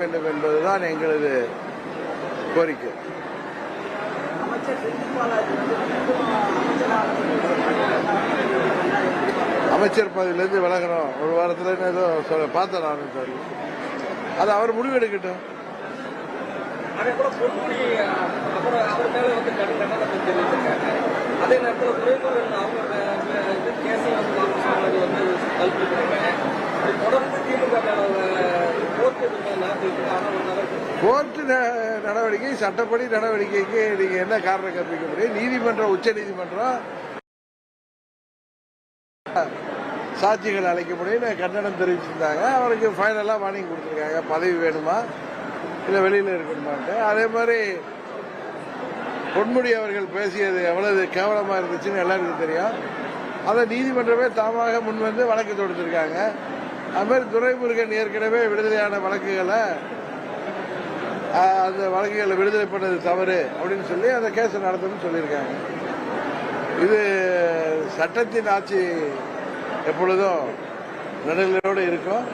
வேண்டும் என்பதுதான் எங்களது கோரிக்கை. அமைச்சர் செந்தில் பாலாஜி பதவியிலேருந்து விலகணும். ஒரு வாரத்தில் ஏதோ சொல்ல பார்த்தேன் நான் சார் அது அவர் முடிவெடுக்கட்டும். அதே நேரத்தில் கோர்ட்டு ந- நடவடிக்கை சட்டப்படி நடவடிக்கைக்கு நீங்க என்ன காரணம் கற்பிக்க முடியும் நீதிமன்றம் உச்ச நீதிமன்றம் சாட்சிகள் அழைக்க முடியும்னு கண்டனம் தெரிவிச்சிருந்தாங்க. அவருக்கு ஃபைனலாக வார்னிங் கொடுத்துருக்காங்க. பதவி வேணுமா? இல்லை வெளியில் இருக்கணுமான்ட்டு. அதே மாதிரி பொன்முடி அவர்கள் பேசியது எவ்வளவு கேவலமாக இருந்துச்சுன்னு எல்லாருக்கும் தெரியும். அதை நீதிமன்றமே தாமாக முன்வந்து வழக்கு தொடுத்திருக்காங்க. அதுமாதிரி துரைமுருகன் ஏற்கனவே விடுதலையான வழக்குகளை அந்த வழக்குகளை விடுதலை பண்ணது தவறு அப்படின்னு சொல்லி அந்த கேஸை நடத்தணும்னு சொல்லியிருக்காங்க. இது சட்டத்தின் ஆட்சி எப்பொழுதும் நடுநிலையோடு இருக்கும்.